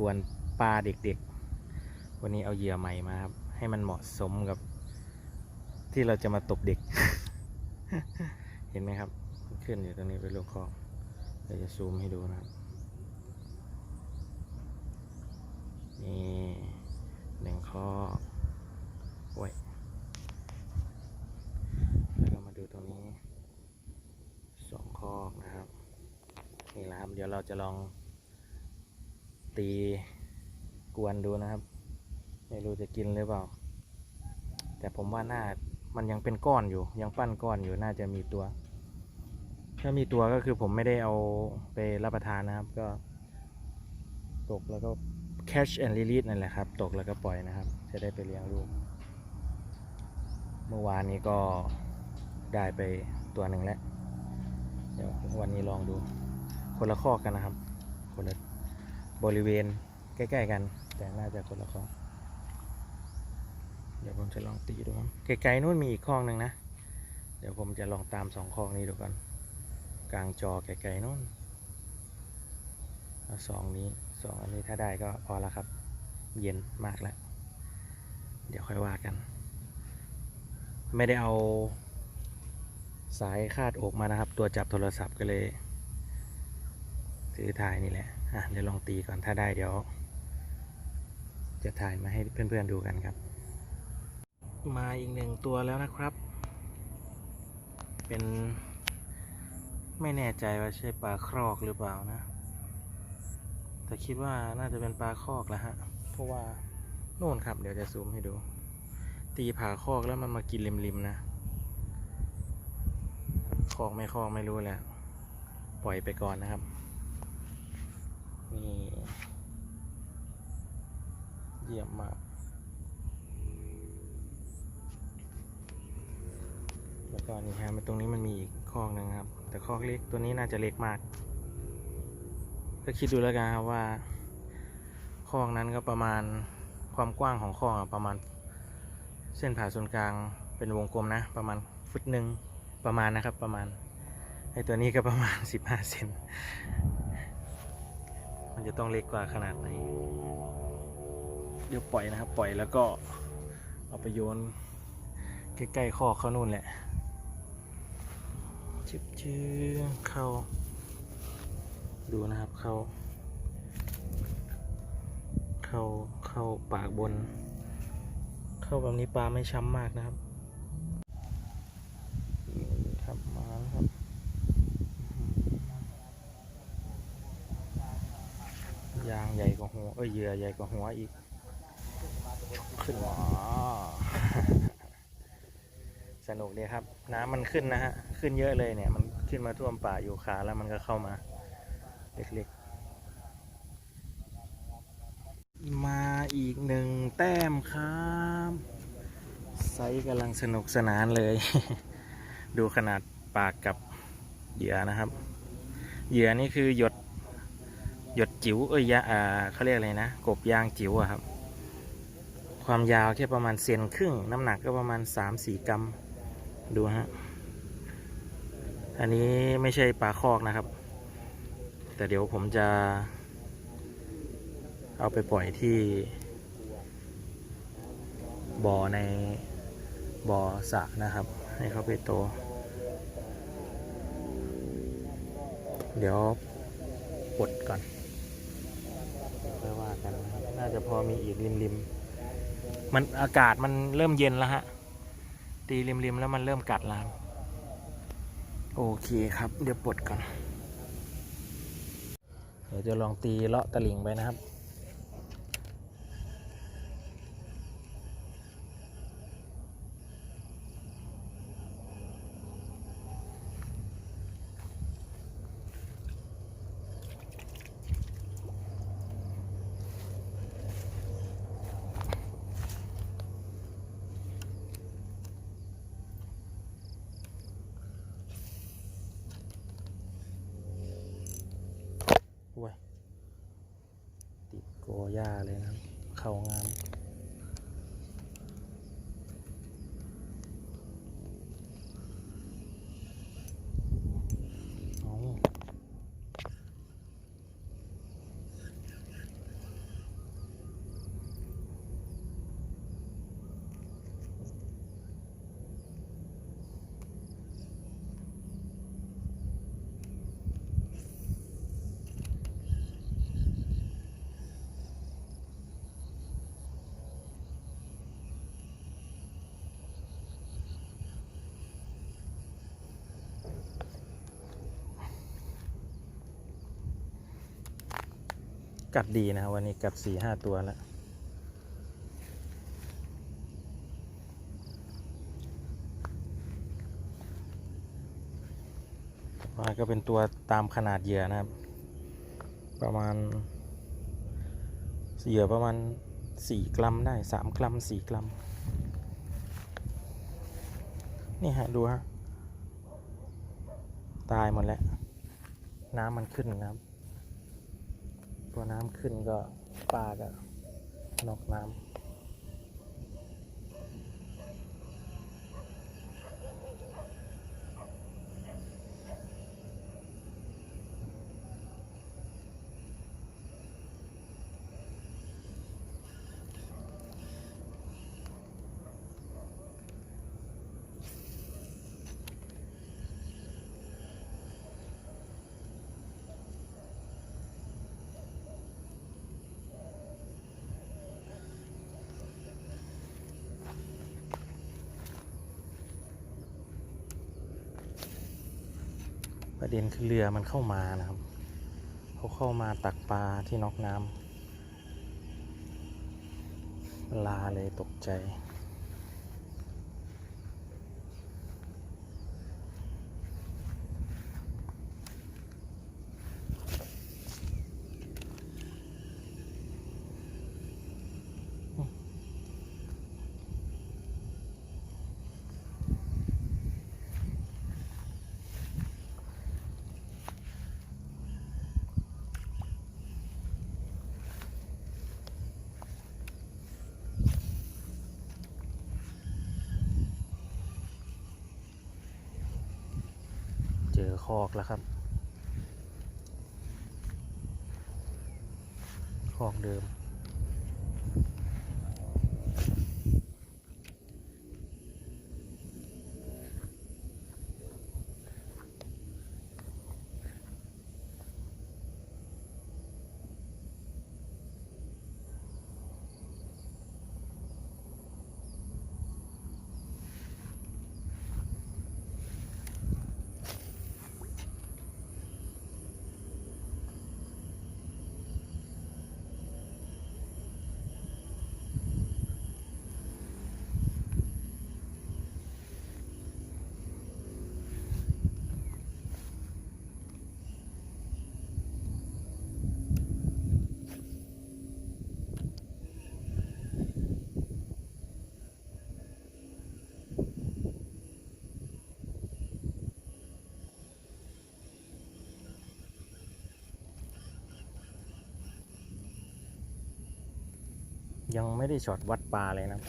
กวนปลาเด็กๆ วันนี้เอาเหยื่อใหม่มาครับ ให้มันเหมาะสมกับ ที่เราจะมาตบเด็ก เห็นไหมครับ ขึ้นอยู่ตรงนี้เป็นลูกคอกเดี๋ยวจะซูมให้ดูนะครับ นี่หนึ่งข้อโอ้ยแล้วก็มาดูตรงนี้สองข้อนะครับ นี่แหละครับ เดี๋ยวเราจะลอง ตีกวนดูนะครับ ไม่รู้จะกินหรือเปล่า แต่ผมว่าน่ามันยังเป็นก้อนอยู่ ยังปั้นก้อนอยู่น่าจะมีตัว ถ้ามีตัวก็คือผมไม่ได้เอาไปรับประทานนะครับ ก็ ตกแล้วก็ catch and release นั่นแหละครับ ตกแล้วก็ปล่อยนะครับ จะได้ไปเลี้ยงลูก เมื่อวานนี้ก็ได้ไปตัวหนึ่งแล้ว เดี๋ยววันนี้ลองดู คนละข้อกกันนะครับ คนละ บริเวณใกล้ ๆ กัน แต่น่าจะคนละข้อกเดี๋ยวผมจะลองตีดูครับไกลๆนู่นมีอีกข้อกหนึ่งนะ เดี๋ยวผมจะลองตามสองข้อกนี้ดูก่อนกลางจอไกลๆนู่นสองนี้สองอันนี้ถ้าได้ก็พอแล้วครับ เย็นมากแล้ว เดี๋ยวค่อยว่ากัน ไม่ได้เอาสายคาดอกมานะครับ ตัวจับโทรศัพท์ก็เลย ถือถ่ายนี่แหละ อะเดี๋ยวลองตีก่อนถ้าได้เดี๋ยว จะถ่ายมาให้เพื่อนๆดูกันครับ มาอีกหนึ่งตัวแล้วนะครับ เป็นไม่แน่ใจว่าใช่ปลาครอกหรือเปล่านะ แต่คิดว่าน่าจะเป็นปลาคอกแล้วฮะ เพราะว่าโน่นครับ เดี๋ยวจะซูมให้ดู ตีผ่าคอกแล้วมันมากินริมๆนะ คอกไม่คอกไม่รู้แหละ ปล่อยไปก่อนนะครับ นี่ เยี่ยมมากแล้วก็นี่ฮะมันตรงนี้มันมีอีกคอกนึงครับ แต่คอกเล็กตัวนี้น่าจะเล็กมาก ก็คิดดูแล้วกันครับว่าคอกนั้นก็ประมาณความกว้างของคอกอะประมาณ เส้นผ่าศูนย์กลางเป็นวงกลมนะ ประมาณฟุตหนึ่งประมาณนะครับประมาณไอตัวนี้ก็ประมาณ 15 เซน มันจะต้องเล็กกว่าขนาดไหน เดี๋ยวปล่อยนะครับ ปล่อยแล้วก็เอาไปโยนใกล้ๆข้อเขานู่นแหละชึบชื่อเข้า ดูนะครับเข้า เข้าเข้าปากบน เข้าแบบนี้ปลาไม่ช้ำมากนะครับนี่ครับมาแล้วครับยางใหญ่กว่าหัวเอ้ยเหยื่อใหญ่กว่าหัวอีก ขึ้นมาสนุกดีครับ น้ำมันขึ้นนะฮะ ขึ้นเยอะเลยเนี่ย มันขึ้นมาท่วมป่าอยู่ขาแล้วมันก็เข้ามา เล็กๆ มาอีกหนึ่งแต้มครับไซส์กำลังสนุกสนานเลย ดูขนาดปากกับเหยื่อนะครับ เหยื่อนี่คือหยด หยดจิ๋วเอ้ยยะอ่าเขาเรียกอะไรนะ กบยางจิ๋วอะครับ ความยาวแค่ประมาณเซนครึ่ง น้ำหนักก็ประมาณ 3-4 กรัม ดูฮะ อันนี้ไม่ใช่ปลาคอกนะครับ แต่เดี๋ยวผมจะ เอาไปปล่อยที่ บ่อในบ่อสระนะครับ ให้เขาไปโต เดี๋ยวปลดก่อนค่อยว่ากันนะครับ น่าจะพอมีอีกริมๆมั มันอากาศมันเริ่มเย็นแล้วฮะ ตีริมๆแล้วมันเริ่มกัดแล้วโอเคครับ เดี๋ยวปลดก่อน เดี๋ยวจะลองตีเลาะตะลิงไปนะครับ อุ้ย ติดโกหญ้าเลยนะครับ เข้างามเอา กัดดีนะครับวันนี้กัดสี่ห้าตัวแล้วว่าก็เป็นตัวตามขนาดเหยื่อนะครับ ประมาณเหยื่อประมาณสี่กรัมได้สามกรัมสี่กรัม นี่ฮะ ดูฮะ ตายหมดแล้ว น้ำมันขึ้นนะครับ พอน้ำขึ้นก็ปลาก็นอกน้ำ ประเด็นคือเรือมันเข้ามานะครับ เขาเข้ามาตักปลาที่นอกน้ำลาเลยตกใจ เจอคอกแล้วครับ คอกเดิม ยังไม่ได้ช็อตวัดปลาเลยนะ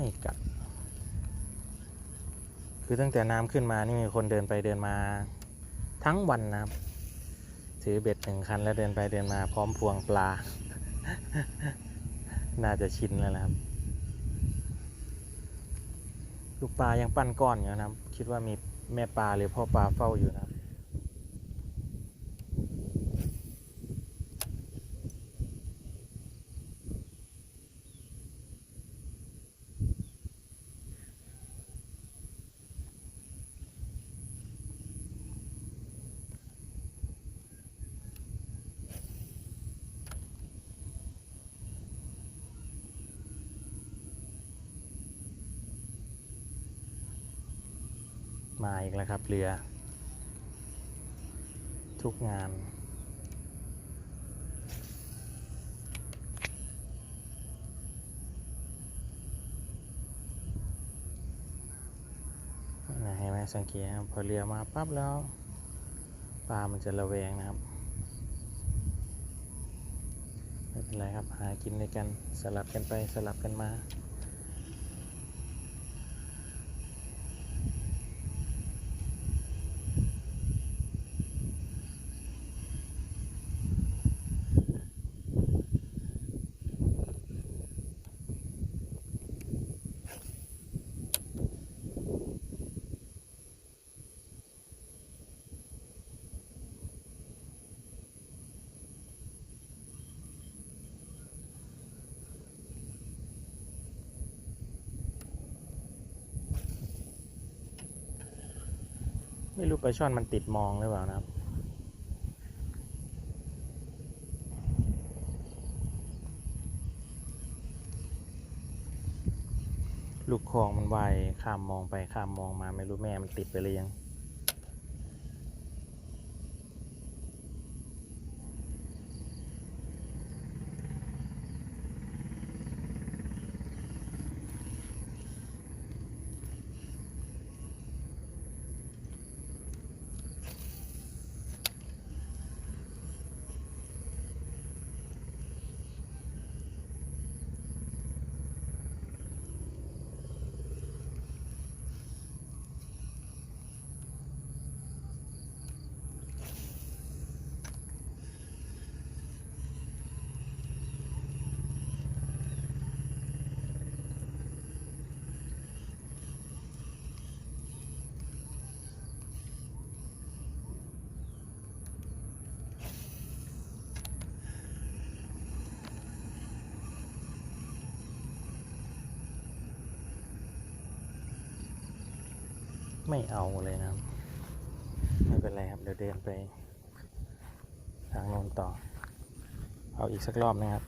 ไม่กัด คือตั้งแต่น้ำขึ้นมานี่มีคนเดินไปเดินมาทั้งวันนะครับถือเบ็ดหนึ่งคันแล้วเดินไปเดินมาพร้อมพวงปลา น่าจะชินแล้วนะครับลูกปลายังปั้นก้อนอยู่นะครับ คิดว่ามีแม่ปลาหรือพ่อปลาเฝ้าอยู่นะครับ มาอีกแล้วครับเรือ ทุกงานนะเห็นไหมสังเกตครับพอเรือมาปั๊บแล้วปลามันจะระแวงนะครับ ไม่เวอะไรครับหากินด้วยกันสลับกันไปสลับกันมา ไม่รู้ปลาช่อนมันติดมองหรือเปล่านะครับ ลูกคลองมันว่ายข้ามมองไปข้ามมองมาไม่รู้แม่มันติดไปหรือยัง ไม่เอาเลยนะครับ ไม่เป็นไรครับ เดี๋ยวเดินไปทางโน้นต่อ เอาอีกสักรอบนะครับ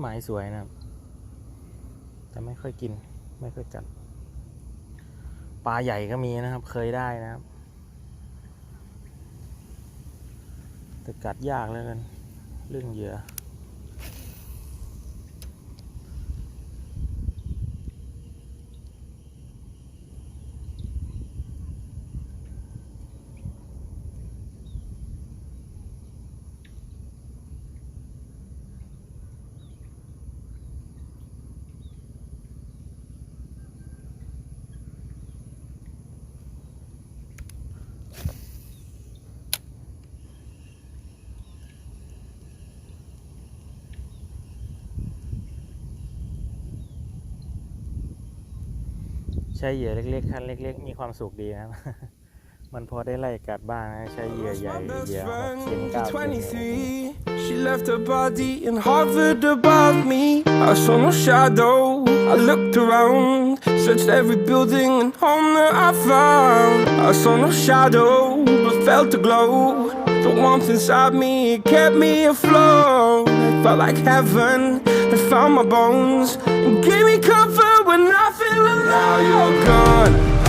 หมายสวยนะครับ แต่ไม่ค่อยกิน ไม่ค่อยกัด ปลาใหญ่ก็มีนะครับ เคยได้นะครับ แต่กัดยากแล้วกัน เรื่องเหยื่อ ช้เหยื่อเล็กๆคันเล็ก ๆ มีความสุขดีนะครับ มันพอได้ไล่กัดบ้างนะใช้เหยื่อใหญ่เหยื่อหก friend เก้าเซน 23. She left her body in Harvard above me. I saw no shadow. I looked around, searched every building and home that I found. I saw no shadow, but felt a glow. The warmth inside me kept me afloat. Felt like heaven had found my bones and gave me comfort Now you're gone.